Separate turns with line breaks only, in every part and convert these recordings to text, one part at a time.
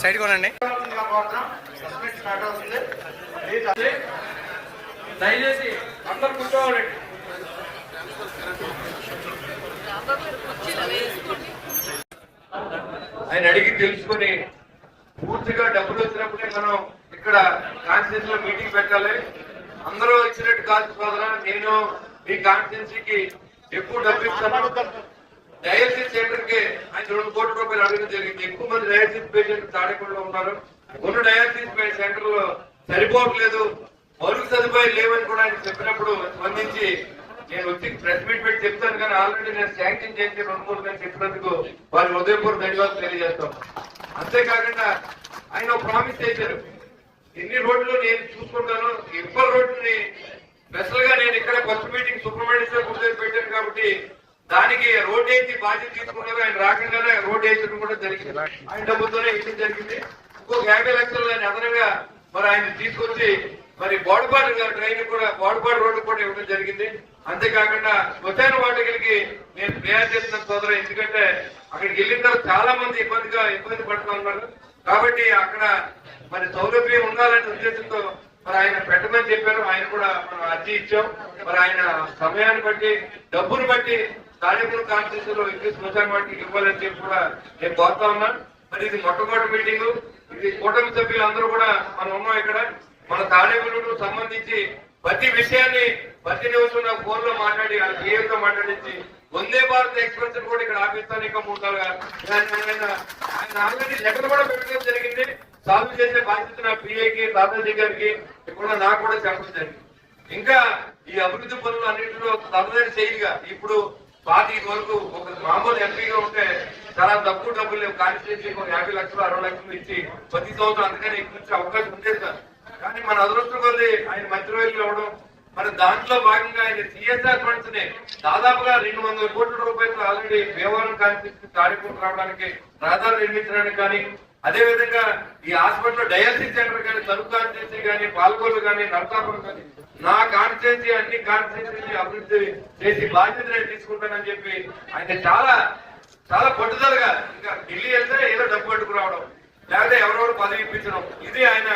Side కొనండి.
దయచేసి అందరు కూర్చోవాలండి. ఆయన అడిగి తెలుసుకుని పూర్తిగా డబ్బులు వచ్చినప్పుడే మనం ఇక్కడ కాన్స్టిట్యూన్స్లో మీటింగ్ పెట్టాలి. అందరూ ఇచ్చినట్టు కాదు సోదరా నేను మీ కాన్స్టిట్యున్సీకి ఎక్కువ డబ్బు ఇస్తాను. డయాలసిస్ సెంటర్కి ఆయన రెండు కోట్ల రూపాయలు అడగడం జరిగింది. ఎక్కువ మంది డయాలసిస్ పేషెంట్ తాడేకుండా ఉన్నారు. ఉన్న డయాలసిస్ సెంటర్లో సరిపోవట్లేదు. మరుగు సదుపాయాలు లేవని కూడా ఆయన చెప్పినప్పుడు స్పందించి నేను వచ్చి ప్రెస్ మీట్ పెట్టి చెప్తాను కానీ ఆల్రెడీ నేను శాంక్షన్ చేసి రెండు మూడు కానీ చెప్పినందుకు వారి ఉదయపూర్ ధన్యవాదాలు తెలియజేస్తాం. అంతేకాకుండా ఆయన ప్రామిస్ చేశారు. ఎన్ని రోడ్లు నేను చూసుకుంటాను ఎవ్వరు రోడ్లని స్పెషల్గా నేను ఇక్కడ ఫస్ట్ మీటింగ్ సూపర్ గుడి పెట్టాను కాబట్టి దానికి రోడ్ వేసి బాధ్యత తీసుకున్నారు ఆయన రాకుండానే రోడ్ వేసడం కూడా జరిగింది. ఆయన డబ్బుతోనే వేయడం జరిగింది. ఇంకొక యాభై లక్షలు ఆయన అదనంగా మరి ఆయన తీసుకొచ్చి మరి బోడపాడు ట్రైన్ కూడా బోడపాడు రోడ్డు కూడా ఇవ్వడం జరిగింది. అంతేకాకుండా శ్మశాన వాటికి నేను ప్రేయర్ చేస్తున్న సోదరు ఎందుకంటే అక్కడికి వెళ్ళిన తర్వాత చాలా మంది ఇబ్బందిగా ఇబ్బంది పడుతున్నారు. కాబట్టి అక్కడ మరి సౌలభ్యం ఉండాలనే ఉద్దేశంతో మరి ఆయన పెట్టమని చెప్పారు ఆయన కూడా మనం అర్జీ ఇచ్చాం. మరి ఆయన సమయాన్ని బట్టి డబ్బును బట్టి తాడేపూర్ కాన్స్టిట్యూషన్లో ఇంగ్లీష్ శ్మశాన వాటికి ఇవ్వాలని చెప్పి కూడా నేను కోరుతా ఉన్నా. మరి ఇది మొట్టమొదటి మీటింగ్. ఇది కూటమి సభ్యులు అందరూ కూడా మనం ఉన్నాం ఇక్కడ. మన తాడేపల్లికు సంబంధించి ప్రతి విషయాన్ని ప్రతి నిమిషం నాకు ఫోన్లో మాట్లాడి ఏఎంతో మాట్లాడించి వందే భారత్ ఎక్స్ప్రెస్ కూడా ఇక్కడ ఆపిస్తాను ఇంకా మూడుగా ఆయన ఆల్రెడీ లెటర్ కూడా పెట్టడం జరిగింది. సాల్వ్ చేసే బాధ్యత నా పిఏకి దాదాజీ గారికి ఇప్పుడు నాకు కూడా చెప్పడం ఇంకా ఈ అభివృద్ధి పనులు అన్నింటిలో తనదరి శైలిగా ఇప్పుడు పార్టీ వరకు ఒక మామూలు ఎంపీగా ఉంటే చాలా తక్కువ డబ్బులు లేవు కాన్స్టిట్యూన్సీకి ఒక యాభై లక్షలు అరవై లక్షలు ఇచ్చి ప్రతి సంవత్సరం అందుకని ఎక్కువ ఇచ్చే అవకాశం ఉండేది కానీ మన అదృష్టం కొద్ది ఆయన మంత్రివర్యులు అవ్వడం మరి దాంట్లో భాగంగా ఆయన సిఎస్ఆర్ ఫండ్స్ని దాదాపుగా రెండు వందల కోట్ల రూపాయలు ఆల్రెడీ భీమవరం కాన్స్టిట్యూన్సీ తాడిపోటు రావడానికి రహదారులు నిర్మించడానికి కానీ అదే విధంగా ఈ హాస్పిటల్ డయాలసిస్ సెంటర్ కానీ తరుపు కాన్స్టిట్యూన్సీ కానీ పాల్గొలు కానీ నర్సాపురం కానీ నా కాన్స్టిట్యూన్సీ అన్ని కాన్స్టిట్యూన్సీ అభివృద్ధి చేసి బాధ్యత నేను తీసుకుంటానని చెప్పి ఆయన చాలా చాలా పట్టుదలగా ఇంకా ఢిల్లీ వెళ్తే ఏదో డబ్బు పట్టుకురావడం లేకపోతే ఎవరెవరు పదవి ఇప్పించడం. ఇది ఆయన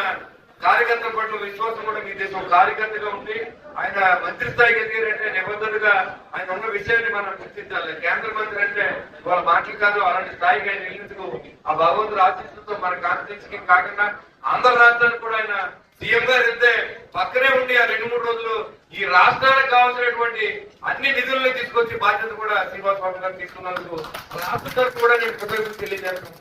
కార్యకర్తల పట్ల విశ్వాసం కూడా మీ దేశం కార్యకర్తగా ఉండి ఆయన మంత్రి స్థాయికి ఎదిగారంటే నిబంధనగా ఆయన ఉన్న విషయాన్ని మనం గుర్తించాలి. కేంద్ర మంత్రి అంటే వాళ్ళ మాటలు కాదు అలాంటి స్థాయికి ఆయన వెళ్ళినందుకు ఆ భగవంతుడు ఆశిస్తుతో మన కాన్స్టిట్యూన్సీకి కాకుండా ఆంధ్ర రాష్ట్రానికి కూడా ఆయన సీఎం గారు వెళ్తే పక్కనే ఉండి ఆ రెండు మూడు రోజులు ఈ రాష్ట్రానికి కావాల్సినటువంటి అన్ని నిధులను తీసుకొచ్చి బాధ్యత కూడా శ్రీనివాసరావు గారు తీసుకున్నందుకు రాష్ట్ర కూడా నేను కృతజ్ఞతలు తెలియజేస్తాను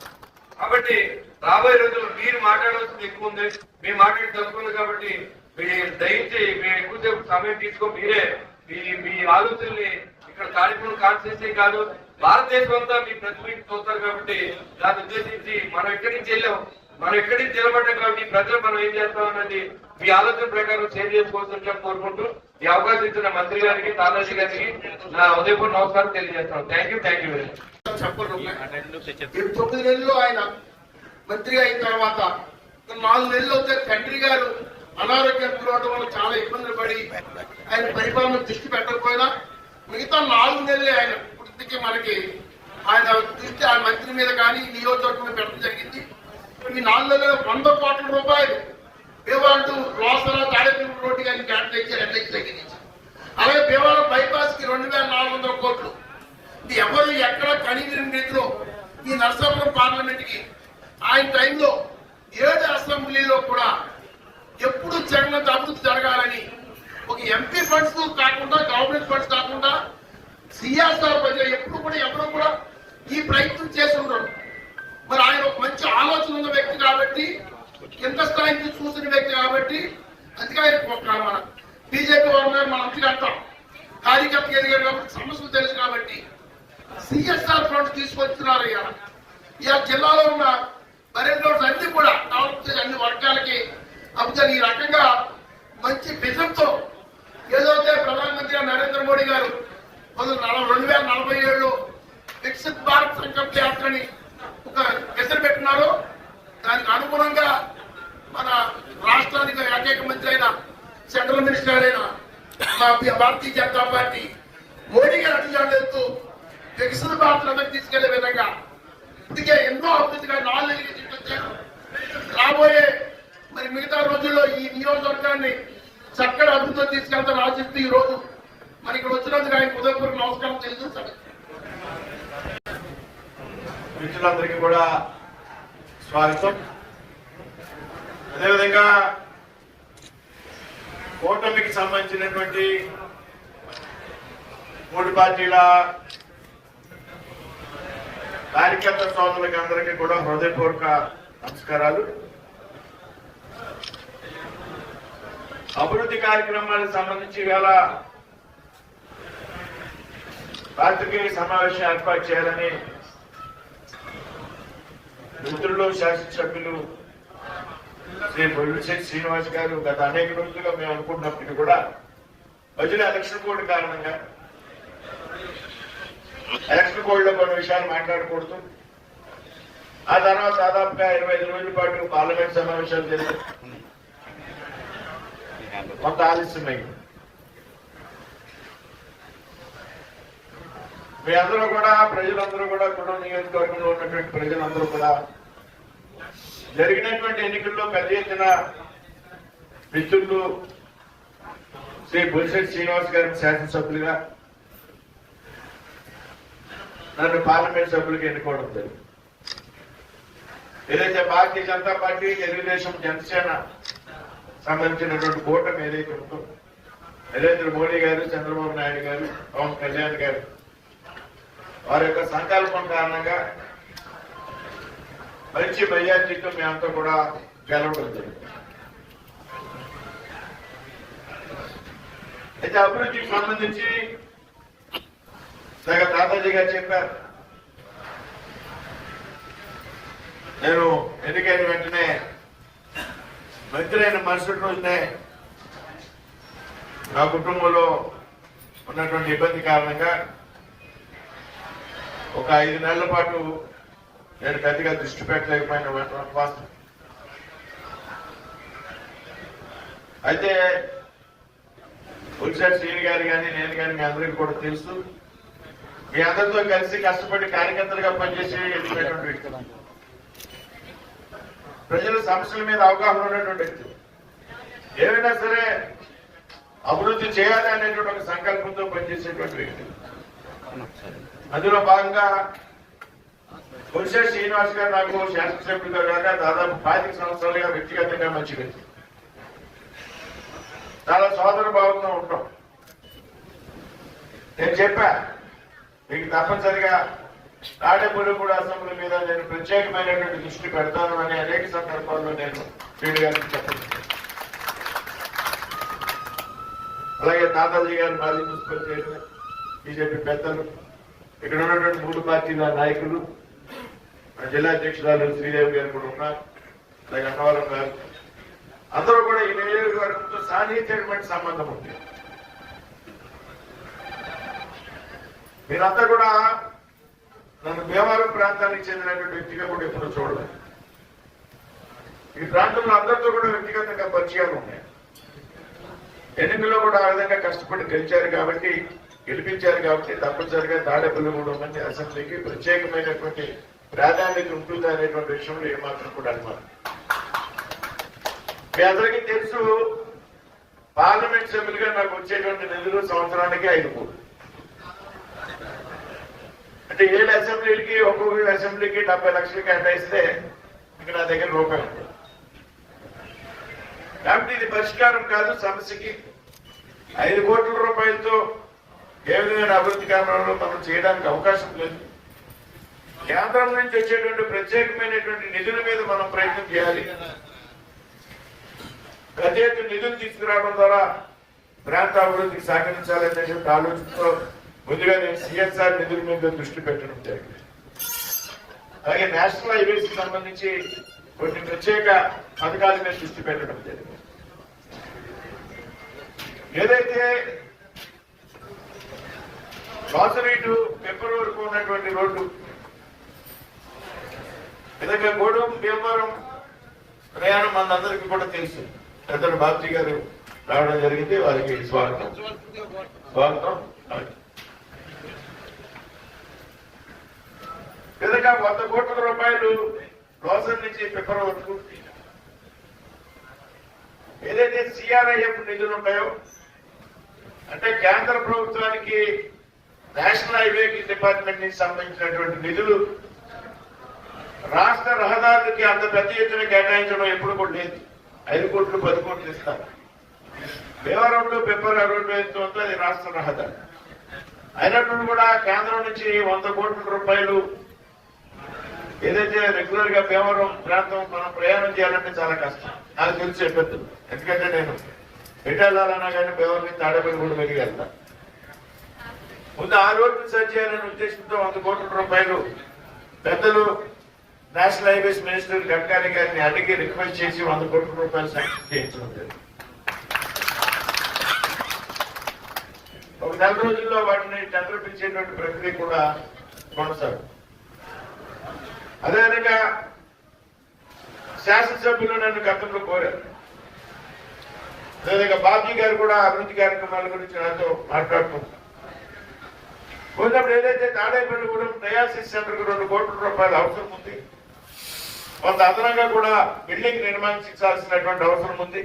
కాబట్టి రాబోయే రోజుల్లో మీరు మాట్లాడాల్సింది ఎక్కువ ఉంది. మేము మాట్లాడి తగ్గుతుంది కాబట్టి మీరు దయించి మీరు ఎక్కువసేపు సమయం తీసుకో మీరే మీ మీ ఆలోచనల్ని ఇక్కడ కాలిపూర్ కాన్స్టిట్యూన్సీ కాదు. భారతదేశం అంతా మీ ప్రతి మీటింగ్ చూస్తారు కాబట్టి దాన్ని ఉద్దేశించి మనం ఎక్కడి నుంచి వెళ్ళాం మనం ఎక్కడి నుంచి నిలబడ్డాం కాబట్టి ప్రజలు మనం ఏం చేస్తాం అన్నది మీ ఆలోచన ప్రకారం షేర్ చేసుకోవాల్సిందిగా కోరుకుంటూ ఈ అవకాశం ఇచ్చిన మంత్రి గారికి తాదాజీ గారికి నా ఉదయపూర్ నమస్కారం తెలియజేస్తాను. Thank you thank you very much
తొమ్మిది నెలలు ఆయన మంత్రి అయిన తర్వాత నాలుగు నెలలు అవుతే తండ్రి గారు అనారోగ్యం గురవడం వల్ల చాలా ఇబ్బందులు పడి ఆయన పరిపాలన దృష్టి పెట్టకపోయినా మిగతా నాలుగు నెలలే ఆయన పూర్తికి మనకి ఆయన దృష్టి ఆ మంత్రి మీద కానీ నియోజకవర్గం మీద పెట్టడం జరిగింది. ఈ నాలుగు నెలలు వంద కోట్ల రూపాయలు భీమవరం లోసర తాడేపల్లి రోడ్డు కానీ కేటాయించారు ఎన్ఎక్స్ దగ్గర నుంచి అలాగే భీమవరం బైపాస్కి రెండు వేల నాలుగు వందల కోట్లు. ఇది ఎవరు ఎక్కడ కనిగిరి రీతిలో ఈ నరసాపురం పార్లమెంట్కి ఆయన టైంలో ఏడు అసెంబ్లీలో కూడా ఎప్పుడు జగన్ అభివృద్ధి జరగాలని ఒక ఎంపీ ఫండ్స్ కాకుండా గవర్నమెంట్ ఫండ్స్ కాకుండా సిఎస్ఆర్ ప్రజలు ఎప్పుడు కూడా ఎవరో కూడా ఈ ప్రయత్నం చేసి ఉండరు. మరి ఆయన ఒక మంచి ఆలోచన ఉన్న వ్యక్తి కాబట్టి కింద స్థాయికి చూసిన వ్యక్తి కాబట్టి అందుకే ఆయన మన బీజేపీ వాళ్ళ మీద మనం మంచిగా అంటాం. కార్యకర్త ఎదిగారు కాబట్టి సమస్యలు తెలుసు కాబట్టి సిఎస్ఆర్ ఫండ్స్ తీసుకొచ్చినారు ఇవాళ ఇవాళ జిల్లాలో ఉన్న మరిన్ని అన్ని కూడా డెవలప్ అన్ని వర్గాలకి అభివృద్ధి ఈ రకంగా మంచి విజన్తో ఏదైతే ప్రధానమంత్రి నరేంద్ర మోడీ గారు రెండు వేల నలభై ఏడులో వికసిత్ భారత్ సంకల్ప యాత్రని ఒక విజన్ పెట్టినారో దానికి అనుగుణంగా మన రాష్ట్రానికి ఏకైక మంత్రి అయిన సెంట్రల్ మినిస్టర్ అయిన భారతీయ జనతా పార్టీ మోడీ గారు అడుగుతూ వికసిత భారత్ తీసుకెళ్ళే విధంగా ఇప్పటికే ఎన్నో అభివృద్ధిగా నాలుగు నెలలుగా తీసుకొచ్చారు రాబోయే మరి మిగతా రోజుల్లో ఈ నియోజకవర్గాన్ని చక్కటి అభివృద్ధి తీసుకెళ్తాను ఆశిస్తూ ఈ రోజు. మరి ఇక్కడ వచ్చినందుకు ఆయన ఉదయపూర్వక నమస్కారం తెలియజేస్తాను
మిత్రులందరికీ కూడా స్వాగతం. అదేవిధంగా కూటమికి సంబంధించినటువంటి మూడు పార్టీల కార్యకర్త సోదరులకి అందరికీ కూడా హృదయపూర్వక నమస్కారాలు. అభివృద్ధి కార్యక్రమాలకు సంబంధించి వేళ పాత్రికేయ సమావేశం ఏర్పాటు చేయాలని మిత్రులు శాసనసభ్యులు శ్రీ బొల్లిశెట్టి శ్రీనివాస్ గారు గత అనేక రోజులుగా మేము అనుకుంటున్నప్పటికీ కూడా ప్రజల ఎలక్షన్ కోడ్ కారణంగా ఎలక్షన్ కోడ్లో కొన్ని విషయాలు మాట్లాడకూడదు. ఆ తర్వాత దాదాపుగా ఇరవై ఐదు రోజుల పాటు పార్లమెంట్ సమావేశాలు జరిగాయి. కొంత ఆలస్యమైంది. మీ అందరూ కూడా ప్రజలందరూ కూడా కుటుంబ నియోజకవర్గంలో ఉన్నటువంటి ప్రజలందరూ కూడా జరిగినటువంటి ఎన్నికల్లో పెద్ద ఎత్తున మిత్రులు శ్రీ బుల్సెట్ శ్రీనివాస్ గారి శాసనసభ్యులుగా నన్ను పార్లమెంట్ సభ్యులుగా ఎన్నుకోవడం జరిగింది. ఏదైతే భారతీయ జనతా పార్టీ తెలుగుదేశం జనసేన సంబంధించినటువంటి కూటమి ఏదైతే ఉందో నరేంద్ర మోడీ గారు చంద్రబాబు నాయుడు గారు పవన్ కళ్యాణ్ గారు వారి యొక్క సంకల్పం కారణంగా మంచి మెజార్టీతో మేమంతా కూడా గెలవడం జరిగింది. అయితే అభివృద్ధికి సంబంధించి దగ్గర తాతాజీ గారు చెప్పారు. నేను ఎన్నికైన వెంటనే మంత్రి అయిన మరుసటి రోజునే నా కుటుంబంలో ఉన్నటువంటి ఇబ్బంది కారణంగా ఒక ఐదు నెలల పాటు నేను పెద్దగా దృష్టి పెట్టలేకపోయిన వాస్తవం అయితే పులిసారి శ్రీని గారు కానీ నేను కానీ మీ అందరికీ కూడా తెలుసు. మీ అందరితో కలిసి కష్టపడి కార్యకర్తలుగా పనిచేసి వ్యక్తులు ప్రజల సమస్యల మీద అవగాహన ఉన్నటువంటి వ్యక్తి. ఏమైనా సరే అభివృద్ధి చేయాలి అనేటువంటి ఒక సంకల్పంతో పనిచేసేటువంటి వ్యక్తి. అందులో భాగంగా పురుష శ్రీనివాస్ గారు నాకు శాసనసభ్యులుగా కాక దాదాపు పాతిక సంవత్సరాలుగా వ్యక్తిగతంగా మంచి వ్యక్తి. చాలా సోదర భావంతో ఉంటాం. నేను చెప్పా మీకు తప్పనిసరిగా తాడేపల్లిగూడ అసెంబ్లీ మీద నేను ప్రత్యేకమైనటువంటి దృష్టి పెడతాను అని అనేక సందర్భాల్లో నేను శ్రీని గారికి చెప్పాను అలాగే తాతాజీ గారు మాజీ మున్సిపల్ చైర్మన్ బీజేపీ పెద్దలు ఇక్కడ ఉన్నటువంటి మూడు పార్టీల నాయకులు జిల్లా అధ్యక్షురాలు శ్రీదేవి గారు కూడా ఉన్నారు అలాగే అన్నవరం గారు. అందరూ కూడా ఈ నియోజకవర్గంతో సాన్నిహిత్యమైన సంబంధం ఉంది. మీరంతా కూడా నన్ను భీమవరం ప్రాంతానికి చెందినటువంటి వ్యక్తిగా కూడా ఎప్పుడూ చూడలేదు. ఈ ప్రాంతంలో అందరితో కూడా వ్యక్తిగతంగా పరిచయాలు ఉన్నాయి. ఎన్నికల్లో కూడా ఆ విధంగా కష్టపడి గెలిచారు కాబట్టి గెలిపించారు కాబట్టి తప్పనిసరిగా తాడేపల్లి మూడు మంది అసెంబ్లీకి ప్రత్యేకమైనటువంటి ప్రాధాన్యత ఉంటుంది అనేటువంటి విషయంలో ఏమాత్రం కూడా అనుమానం. మీ అందరికీ తెలుసు పార్లమెంట్ సభ్యులుగా నాకు వచ్చేటువంటి నిధులు సంవత్సరానికి ఐదు కోట్లు అంటే ఏడు అసెంబ్లీలకి ఒక్కొక్క అసెంబ్లీకి డెబ్బై లక్షలు కేటాయిస్తే ఇక నా దగ్గర రూపాయలు కాబట్టి ఇది పరిష్కారం కాదు సమస్యకి ఐదు కోట్ల రూపాయలతో ఏ విధమైన అభివృద్ధి కార్యక్రమంలో మనం చేయడానికి అవకాశం లేదు. కేంద్రం నుంచి వచ్చేటువంటి ప్రత్యేకమైనటువంటి నిధుల మీద మనం ప్రయత్నం చేయాలి. పెద్ద నిధులు తీసుకురావడం ద్వారా ప్రాంత అభివృద్ధికి సహకరించాలనేటువంటి ఆలోచనతో ముందుగా నేను సిఎస్ఆర్ నిధుల మీద దృష్టి పెట్టడం జరిగింది. అలాగే నేషనల్ హైవేస్కి సంబంధించి కొన్ని ప్రత్యేక పథకాల మీద దృష్టి పెట్టడం జరిగింది. ఏదైతే కాసరీటు పెంపర్ వరకు ఉన్నటువంటి రోడ్డు విధంగా గూడెం భీమవరం ప్రయాణం మనందరికీ కూడా తెలుసు. పెద్దలు బాబ్జీ గారు రావడం జరిగింది వారికి స్వాగతం. స్వాగతం. విధంగా వంద కోట్ల రూపాయలు రోజు నుంచి ఫిబ్రవరి వరకు ఏదైతే సిఆర్ఐఎఫ్ నిధులు ఉన్నాయో అంటే కేంద్ర ప్రభుత్వానికి నేషనల్ హైవే డిపార్ట్మెంట్కి సంబంధించినటువంటి నిధులు రాష్ట్ర రహదారులకి అంత పెద్ద ఎత్తున కేటాయించడం ఎప్పుడు కూడా లేదు. ఐదు కోట్లు పది కోట్లు ఇస్తారు. భీమవరంలో పెప్పర్ అరవై వేస్తుంటే అది రాష్ట్ర రహదారి. అయినప్పుడు కూడా కేంద్రం నుంచి వంద కోట్ల రూపాయలు ఏదైతే రెగ్యులర్గా భీమవరం ప్రాంతం మనం ప్రయాణం చేయాలంటే చాలా కష్టం. నాకు తెలిసి చెప్పద్దు. ఎందుకంటే నేను ఎటెళ్ళాలన్నా కానీ భీమవరం నుంచి తాడేపల్లి కూడా వెళ్ళి వెళ్తా. ముందు ఆ రోడ్డు సరి చేయాలనే ఉద్దేశంతో వంద కోట్ల రూపాయలు పెద్దలు నేషనల్ హైవేస్ మినిస్టర్ గడ్కరీ గారిని అడిగి రిక్వెస్ట్ చేసి వంద కోట్ల రూపాయలు శాంక్షన్ చేయించడం జరిగింది. ఒక నెల రోజుల్లో వాటిని టెండర్ పిలిచేటువంటి ప్రక్రియ కూడా కొనసాగుతుంది. అదేవిధంగా శాసనసభ్యులు నన్ను గతంలో కోరారు. అదేవిధంగా బాబీ గారు కూడా అభివృద్ధి కార్యక్రమాల గురించి నాతో మాట్లాడుతున్నారు పోయినప్పుడు ఏదైతే తాడేపల్లి కూడా డయాలసిస్ సెంటర్కు రెండు కోట్ల రూపాయలు అవసరం ఉంది కొంత అదనంగా కూడా బిల్డింగ్ నిర్మించాల్సినటువంటి అవసరం ఉంది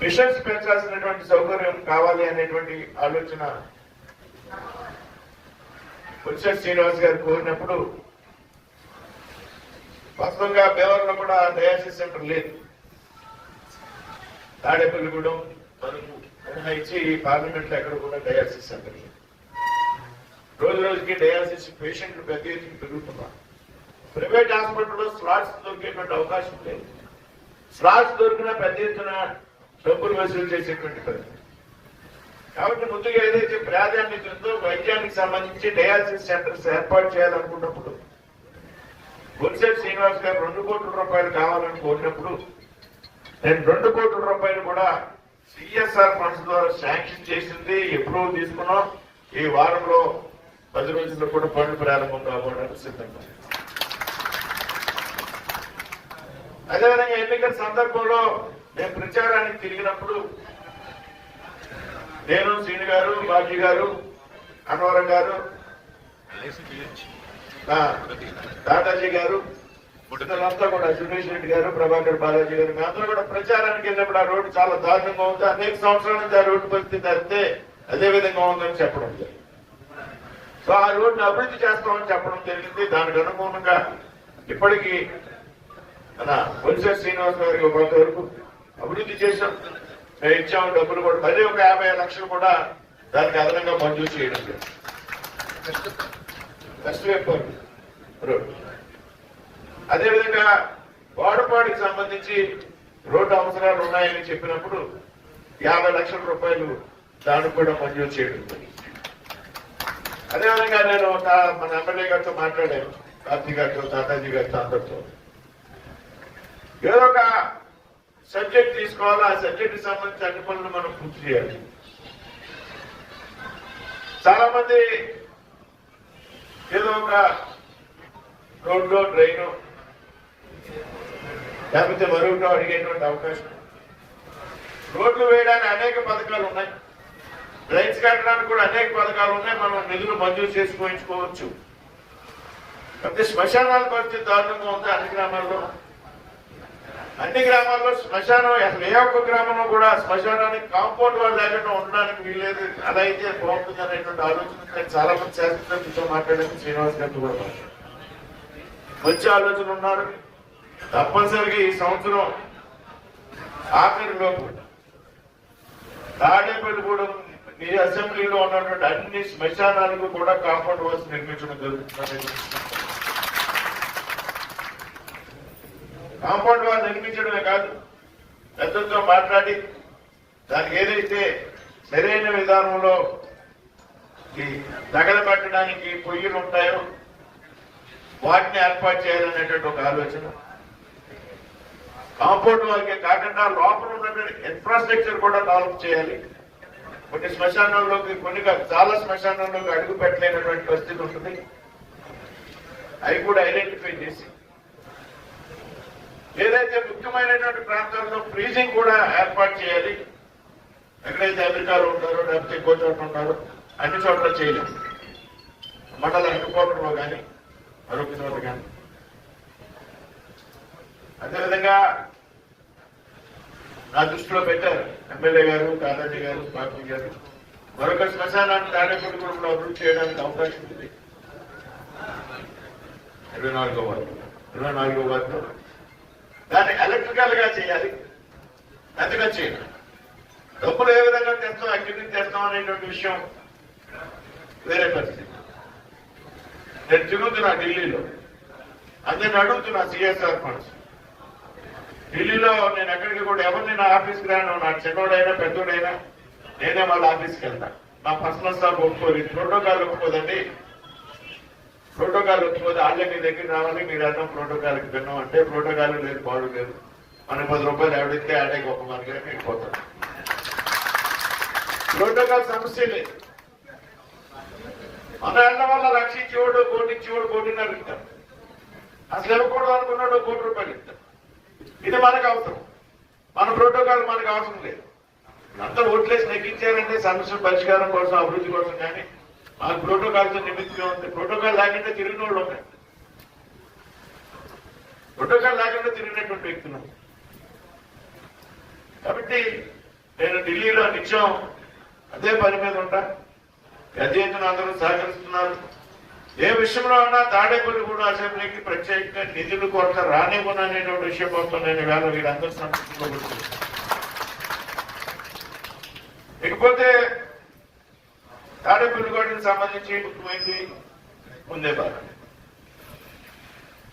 మిషన్స్ పెంచాల్సినటువంటి సౌకర్యం కావాలి అనేటువంటి ఆలోచన బుత్స శ్రీనివాస్ గారు కోరినప్పుడు వాస్తవంగా బేవర్లో కూడా డయాసిస్ సెంటర్ లేదు. తాడేపల్లిగూడెం మనకు మినహాయించి ఈ పార్లమెంట్లో ఎక్కడ కూడా డయాసిస్ సెంటర్ లేదు. రోజు రోజుకి డయాసిస్ పేషెంట్లు పెద్ద ఎత్తున పెరుగుతున్నారు. ప్రైవేట్ హాస్పిటల్లో స్లాట్స్ దొరికేటువంటి అవకాశం లేదు. స్లాట్స్ దొరికినా పెద్ద ఎత్తున డబ్బులు వసూలు చేసేటువంటి పరిస్థితి. కాబట్టి ముందుగా ఏదైతే ప్రాధాన్యత ఉందో వైద్యానికి సంబంధించి డయాలసిస్ సెంటర్స్ ఏర్పాటు చేయాలనుకున్నప్పుడు బొత్సెట్ శ్రీనివాస్ గారు రెండు కోట్ల రూపాయలు కావాలని కోరినప్పుడు నేను రెండు కోట్ల రూపాయలు కూడా సిఎస్ఆర్ ఫండ్స్ ద్వారా శాంక్షన్ చేసింది ఎప్రూవ్ తీసుకున్నాం ఈ వారంలో పది రోజుల్లో కూడా పనులు ప్రారంభం కాబోడానికి సిద్ధంగా ఉంది. అదేవిధంగా ఎన్నికల సందర్భంలో నేను ప్రచారానికి తిరిగినప్పుడు నేను శ్రీని గారు బాజీ గారు అన్నవరం గారు దాదాజీ గారు ఇతరులంతా కూడా సురేష్ రెడ్డి గారు ప్రభాకర్ బాలాజీ గారు అందరూ కూడా ప్రచారానికి వెళ్ళినప్పుడు ఆ రోడ్డు చాలా దారుణంగా ఉంది. అనేక సంవత్సరాల నుంచి ఆ రోడ్డు పరిస్థితి అయితే అదే విధంగా ఉందని చెప్పడం జరిగింది. సో ఆ రోడ్డు అభివృద్ధి చేస్తామని చెప్పడం జరిగింది. దానికి అనుగుణంగా ఇప్పటికీ మన బొలిశెట్టి శ్రీనివాస్ గారికి కొంతవరకు అభివృద్ధి చేశాం. మేము ఇచ్చాము డబ్బులు కూడా. మళ్ళీ ఒక యాభై లక్షలు కూడా దానికి అదనంగా మంజూరు చేయడం జరిగింది. ఫస్ట్ వైపు రోడ్ అదేవిధంగా వాడపాడికి సంబంధించి రోడ్డు అవసరాలు ఉన్నాయని చెప్పినప్పుడు యాభై లక్షల రూపాయలు దానికి కూడా మంజూరు చేయడం అదేవిధంగా నేను ఒక మన ఎమ్మెల్యే గారితో మాట్లాడాను కార్తీ గారితో తాతాజీ గారితో అందరితో. ఏదో ఒక సబ్జెక్ట్ తీసుకోవాలి ఆ సబ్జెక్ట్ సంబంధించి అన్ని పనులు మనం పూర్తి చేయాలి. చాలా మంది ఏదో ఒక రోడ్లో డ్రైన్ లేకపోతే మరొకటో అడిగేటువంటి అవకాశం. రోడ్లు వేయడానికి అనేక పథకాలు ఉన్నాయి. డ్రైన్స్ కట్టడానికి కూడా అనేక పథకాలు ఉన్నాయి. మనం నిధులు మంజూరు చేసుకోవచ్చు కాకపోతే శ్మశానాల పరిస్థితి దారుణంగా ఉంది అన్ని గ్రామాల్లో? అన్ని గ్రామాల్లో శ్మశానం అసలు ఏ ఒక్క గ్రామంలో కూడా శ్మశానానికి కాంపౌండ్ వాళ్ళు లేకుండా ఉండడానికి వీల్లేదు. అలా అయితే బాగుంటుంది అనేటువంటి ఆలోచన చాలా మంది శాస్త్రజ్ఞతో మాట్లాడాను శ్రీనివాస్ గారితో కూడా మంచి ఆలోచన ఉన్నారు. తప్పనిసరిగా ఈ సంవత్సరం ఆఖరిలో తాడేపల్లి కూడా మీ అసెంబ్లీలో ఉన్నటువంటి అన్ని శ్మశానాలకు కూడా కాంపౌండ్ వాల్స్ నిర్మించడం జరుగుతుందని కాంపౌండ్ వాల్ నిర్మించడమే కాదు. పెద్దలతో మాట్లాడి దానికి ఏదైతే సరైన విధానంలో ఈ తగలబెట్టడానికి పొయ్యిలు ఉంటాయో వాటిని ఏర్పాటు చేయాలనేటువంటి ఒక ఆలోచన. కాంపౌండ్ వాళ్ళకి కాకుండా లోపల ఉన్నటువంటి ఇన్ఫ్రాస్ట్రక్చర్ కూడా డెవలప్ చేయాలి. కొన్ని శ్మశానంలోకి కొన్ని చాలా శ్మశానంలోకి అడుగు పెట్టలేనటువంటి పరిస్థితి ఉంటుంది. అవి కూడా ఐడెంటిఫై చేసి ఏదైతే ముఖ్యమైనటువంటి ప్రాంతాల్లో ఫ్రీజింగ్ కూడా ఏర్పాటు చేయాలి ఎక్కడైతే అమెరికాలో ఉంటారో లేకపోతే ఇంకో చోట ఉంటారో అన్ని చోట్ల చేయలేము మండల హెడ్క్వార్టర్లో కానీ మరొక చోట కానీ అదేవిధంగా నా దృష్టిలో పెట్టారు ఎమ్మెల్యే గారు కాదాజీ గారు పార్టీ గారు మరొక శ్మశానాన్ని తాడేపల్లి కూడా అభివృద్ధి చేయడానికి అవకాశం ఉంది. ఇరవై నాలుగో వార్డు. ఇరవై నాలుగో వార్డు దాన్ని ఎలక్ట్రికల్గా చేయాలి. పెద్దగా చేయాలి. డబ్బులు ఏ విధంగా తెస్తాం ఎక్కడి నుంచి తెస్తాం అనేటువంటి విషయం వేరే పరిస్థితి. నేను తిరుగుతున్నా ఢిల్లీలో. అందరిని అడుగుతున్నా సిఎస్ఆర్ ఫండ్స్. ఢిల్లీలో నేను ఎక్కడికి కూడా ఎవరిని నా ఆఫీస్కి రాను. నా చిన్నోడైనా పెద్దోడైనా నేనే వాళ్ళ ఆఫీస్కి వెళ్తా. నా పర్సనల్ స్టాఫ్ ఒప్పుకోరు. ప్రోటోకాల్ ఒప్పుకోదండి. ప్రోటోకాల్ వచ్చిపోతే వాళ్ళే మీ దగ్గర రావాలి మీరు అన్నం ప్రోటోకాల్కి తిన్నాం అంటే ప్రోటోకాల్ లేదు పాడు లేదు. మనకి పది రూపాయలు ఎవడిస్తే ఆడే గొప్ప మనకి మీకు పోతాం ప్రోటోకాల్ సమస్య లేదు. మన వెళ్ళడం వల్ల లక్ష ఇచ్చేవాడు కోటి ఇచ్చేవాడు కోటిన్నర ఇస్తారు. అసలు ఇవ్వకూడదు అనుకున్నాడు కోటి రూపాయలు ఇస్తాం ఇది మనకు అవసరం. మన ప్రోటోకాల్ మనకు అవసరం లేదు. అంతా ఓట్లేసి నెగ్గించారంటే సమస్య పరిష్కారం కోసం అభివృద్ధి కోసం కానీ ఆ ప్రోటోకాల్తో నిమిత్తం ఉంది ప్రోటోకాల్ లేకుండా తిరిగిన వాళ్ళు ఉన్నాయి ప్రోటోకాల్ లేకుండా తిరిగినటువంటి వ్యక్తులు కాబట్టి నేను ఢిల్లీలో నిత్యం అదే పని మీద ఉంటా. పెద్ద ఎత్తున అందరూ సహకరిస్తున్నారు. ఏ విషయంలో ఉన్నా తాడేపల్లి కూడా అసెంబ్లీకి ప్రత్యేకంగా నిధులు కొరత రానివ్వను అనేటువంటి విషయం కోసం నేను వేళ వీళ్ళందరూ సంతృప్తిలో ఇకపోతే తాడేపల్లి గోడకి సంబంధించి ముఖ్యమైనది ముందే భారత్.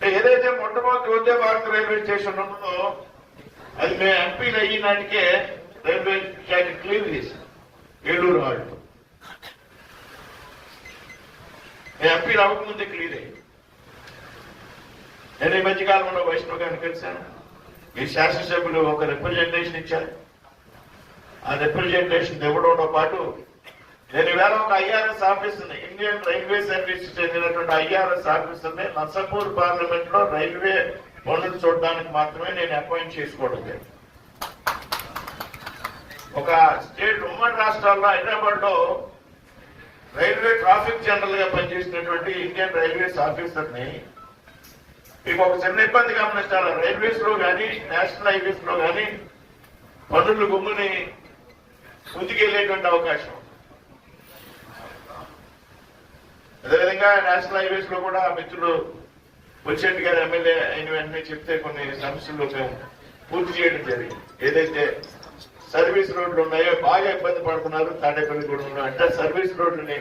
ఏదైతే మొట్టమొదటి వందే భారత్ రైల్వే స్టేషన్ ఉన్నదో అది మేము ఎంపీలు అయ్యినాటికే రైల్వే శాఖ క్లీన్ చేశాం. ఏలూరు వాళ్ళు నేను ఎంపీలు అవ్వకముందే క్లియర్ అయ్యి. నేను ఈ మధ్యకాలంలో వైష్ణవ్ గారిని కలిశాను. ఈ శాసనసభ్యులు ఒక రిప్రజెంటేషన్ ఇచ్చారు. ఆ రిప్రజెంటేషన్ ఇవ్వడంతో పాటు నేను వేల ఒక ఐఆర్ఎస్ ఆఫీసర్ని ఇండియన్ రైల్వే సర్వీస్ చెందినటువంటి ఐఆర్ఎస్ ఆఫీసర్ని నసపూర్ పార్లమెంట్లో రైల్వే పనులు చూడడానికి మాత్రమే నేను అపాయింట్ చేసుకోవడం జరిగింది. ఒక స్టేట్ ఉమ్మడి రాష్ట్రాల్లో హైదరాబాద్లో రైల్వే ట్రాఫిక్ జనరల్గా పనిచేసినటువంటి ఇండియన్ రైల్వేస్ ఆఫీసర్ని మీకు ఒక చిన్న ఇబ్బంది గమనించాలి రైల్వేస్లో కానీ నేషనల్ హైవేస్లో కానీ పనులు గుమ్ముని ముందుకెళ్ళేటువంటి అవకాశం అదేవిధంగా నేషనల్ హైవేస్లో కూడా మిత్రుడు వచ్చేట్టు గారు ఎమ్మెల్యే అయిన వెంటనే చెప్తే కొన్ని సమస్యలు మేము పూర్తి చేయడం జరిగింది. ఏదైతే సర్వీస్ రోడ్లు ఉన్నాయో బాగా ఇబ్బంది పడుతున్నారు. తాడేపల్లి కూడా అంటే సర్వీస్ రోడ్లని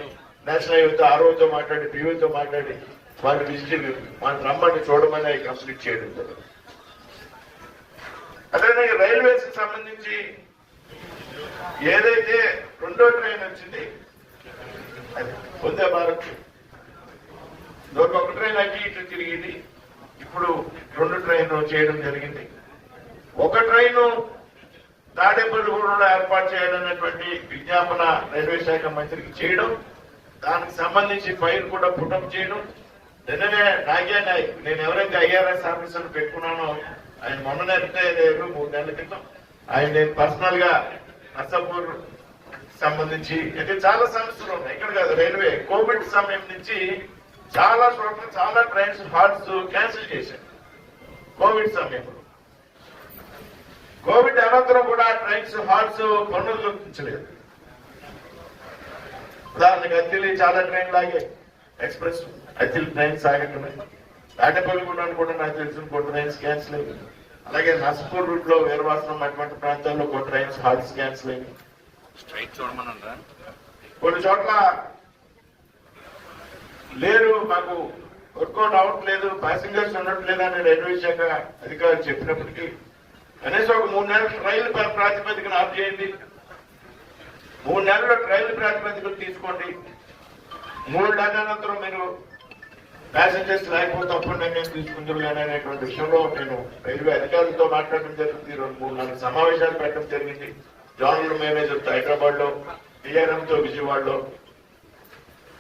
నేషనల్ హైవేతో ఆర్ఓతో మాట్లాడి పీవీతో మాట్లాడి వాటి విజిట్ వాళ్ళని రమ్మని చూడమని అవి కంప్లీట్ చేయడం జరిగింది. అదేవిధంగా రైల్వేస్కి సంబంధించి ఏదైతే రెండో ట్రైన్ వచ్చింది అది వందే భారత్. ఇదొక ఒక ట్రైన్ అటు ఇటు తిరిగింది. ఇప్పుడు రెండు ట్రైన్లు చేయడం జరిగింది. ఒక ట్రైన్ తాడేపల్లిగూడలో ఏర్పాటు చేయాలన్నటువంటి విజ్ఞాపన రైల్వే శాఖ మంత్రికి చేయడం దానికి సంబంధించి ఫైల్ కూడా పుటప్ చేయడం. నిన్ననే నాగే నాయక్ నేను ఎవరైతే ఐఆర్ఎస్ ఆఫీసర్ పెట్టుకున్నానో ఆయన మొన్ననే రిటైర్ అయ్యారు మూడు నెలల క్రితం. ఆయన నేను పర్సనల్గా నర్సాపూర్ సంబంధించి అయితే చాలా సమస్యలు ఉన్నాయి. ఇక్కడ కాదు రైల్వే. కోవిడ్ సమయం నుంచి చాలా చోట్ల చాలా ట్రైన్స్ హాల్ట్స్ క్యాన్సిల్ చేశారు. కోవిడ్ సమయంలో. కోవిడ్ అనంతరం కూడా ట్రైన్స్ హాల్ట్స్ పనులు చూపించలేదు. ఉదాహరణకు అత్తిలి చాలా ట్రైన్ లాగే. ఎక్స్ప్రెస్ అత్తిలి ట్రైన్స్ ఆగటమే. తాటపల్లి కూడా కూడా నాకు తెలిసిన కొన్ని ట్రైన్స్ క్యాన్సిల్ అయ్యి అలాగే నస్పూర్ రూట్లో వీరవాసనం అటువంటి ప్రాంతాల్లో కొన్ని ట్రైన్స్ హాల్ట్స్ క్యాన్సిల్
చూడమనండి
కొన్ని చోట్ల లేరు మాకు వర్కౌట్ అవ్వట్లేదు ప్యాసింజర్స్ ఉండట్లేదు అని రైల్వే శాఖ అధికారులు చెప్పినప్పటికీ కనీసం ఒక మూడు నెలలు రైలు ప్రాతిపదికన ఆఫ్ చేయండి. మూడు నెలలు రైలు ప్రాతిపదికలు తీసుకోండి. మూడు నెలలంతరం మీరు ప్యాసింజర్స్ లేకపోతే అప్పుడు నిర్ణయం తీసుకుందరు అనేటువంటి విషయంలో నేను రైల్వే అధికారులతో మాట్లాడడం జరిగింది. రెండు మూడు నాలుగు సమావేశాలు పెట్టడం జరిగింది. జోనల్ మేనేజర్ హైదరాబాద్లో విజయవాడలో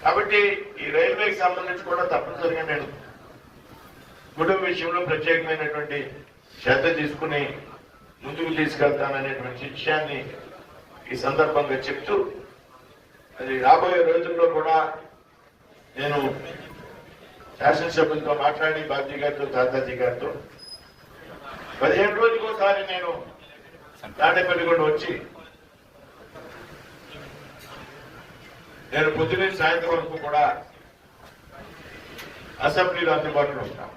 కాబట్టి ఈ రైల్వేకి సంబంధించి కూడా తప్పనిసరిగా నేను కుటుంబ విషయంలో ప్రత్యేకమైనటువంటి శ్రద్ధ తీసుకుని ముందుకు తీసుకెళ్తాననేటువంటి విషయాన్ని ఈ సందర్భంగా చెప్తూ అది రాబోయే రోజుల్లో కూడా నేను శాసనసభ్యులతో మాట్లాడి బాబ్జీ గారితో తాతాజీ గారితో పదిహేను రోజులకోసారి నేను తాడేపల్లి కూడా వచ్చి నేను పొద్దున్నే సాయంత్రం వరకు కూడా అసెంబ్లీలో అందుబాటులో ఉంటాను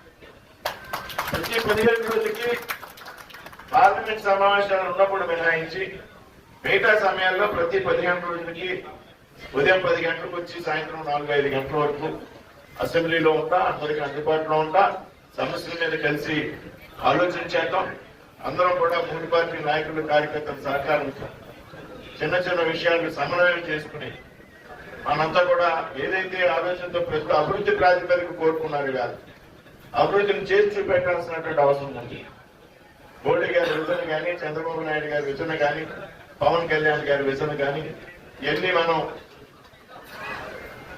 ప్రతి పదిహేను రోజులకి పార్లమెంట్ సమావేశాలు ఉన్నప్పుడు మినహాయించి మిగతా సమయాల్లో ప్రతి పదిహేను రోజులకి ఉదయం పది గంటలకు వచ్చి సాయంత్రం నాలుగు ఐదు గంటల వరకు అసెంబ్లీలో ఉంటా అందరికి అందుబాటులో ఉంటా. సమస్యల మీద కలిసి ఆలోచన చేద్దాం. అందరం కూడా మూడు పార్టీ నాయకులు కార్యకర్తల సహకారంతో చిన్న చిన్న విషయాలు సమన్వయం చేసుకుని మనంతా కూడా ఏదైతే ఆలోచనతో ప్రస్తుతం అభివృద్ధి ప్రాతిపదిక కోరుకున్నారు కాదు అభివృద్ధిని చేసి చూపెట్టాల్సినటువంటి అవసరం ఉంది. మోడీ గారి విజన్ కానీ చంద్రబాబు నాయుడు గారి విజన్ కానీ పవన్ కళ్యాణ్ గారి విజన్ కానీ ఇవన్నీ మనం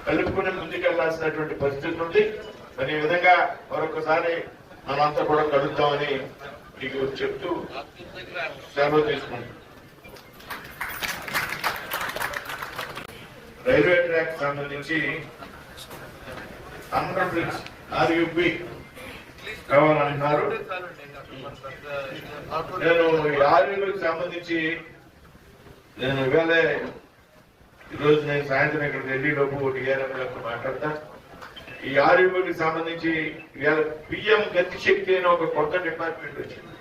కలుపుకుని ముందుకెళ్ళాల్సినటువంటి పరిస్థితి ఉంది. మరి ఈ విధంగా మరొకసారి మనంతా కూడా కలుద్దామని మీకు చెప్తూ సెలవు తీసుకుంటాం రైల్వే ట్రాక్ సంబంధించి అండర్ బ్రిడ్జ్ ఆర్యుబి కావాలంటున్నారు నేను ఈ ఆర్యులకు సంబంధించి నేను ఇవాళ ఈరోజు నేను సాయంత్రం ఇక్కడ ఢిల్లీలోపు టీఆర్ఎంలకు మాట్లాడతా. ఈ ఆర్యులకు సంబంధించి ఇవాళ పిఎం గతి అనే అని ఒక కొత్త డిపార్ట్మెంట్ వచ్చింది.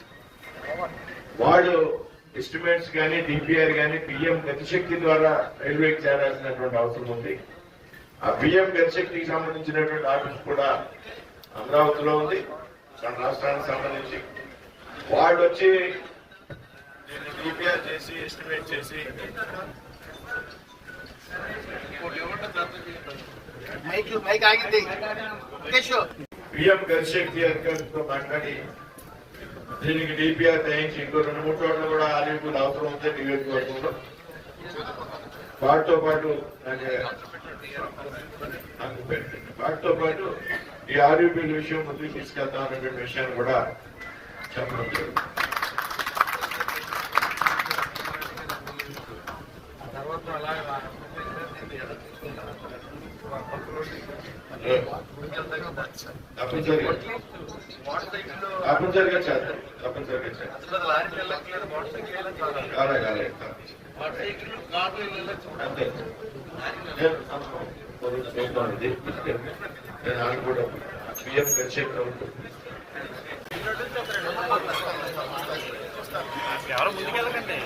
వాళ్ళు ఎస్టిమేట్స్ కానీ డిపిఆర్ కానీ పిఎం గతిశక్తి ద్వారా రైల్వేకి చేరాల్సినటువంటి అవసరం ఉంది. ఆ పిఎం గతిశక్తికి సంబంధించినటువంటి ఆఫీస్ కూడా అమరావతిలో ఉంది. మన రాష్ట్రానికి సంబంధించి వాళ్ళు వచ్చి డిపిఆర్ చేసి ఎస్టిమేట్ చేసి
మైక్ మైక్ ఆగింది. ముఖేష్.
పిఎం గతిశక్తి అధికారులతో మాట్లాడి దీనికి డిపిఆర్ తయారించి ఇంకో రెండు మూడు చోట్ల కూడా ఆర్యూపీలు అవసరం ఉంది నియోజకవర్గంలో. వాటితో పాటు వాటితో పాటు ఈ ఆర్యూపీల విషయం ముందుకు తీసుకెళ్తాం అనేటువంటి విషయాన్ని కూడా చెప్పడం జరిగింది తప్పనిసరిగా తప్పనిసరిగా చేద్దాం తప్పనిసరిగా చేద్దాం కాలే కాలే అంతే నేను అనుకో- చూద్దాం ఇది.
ఎవరు ముందుకెళ్ళకండి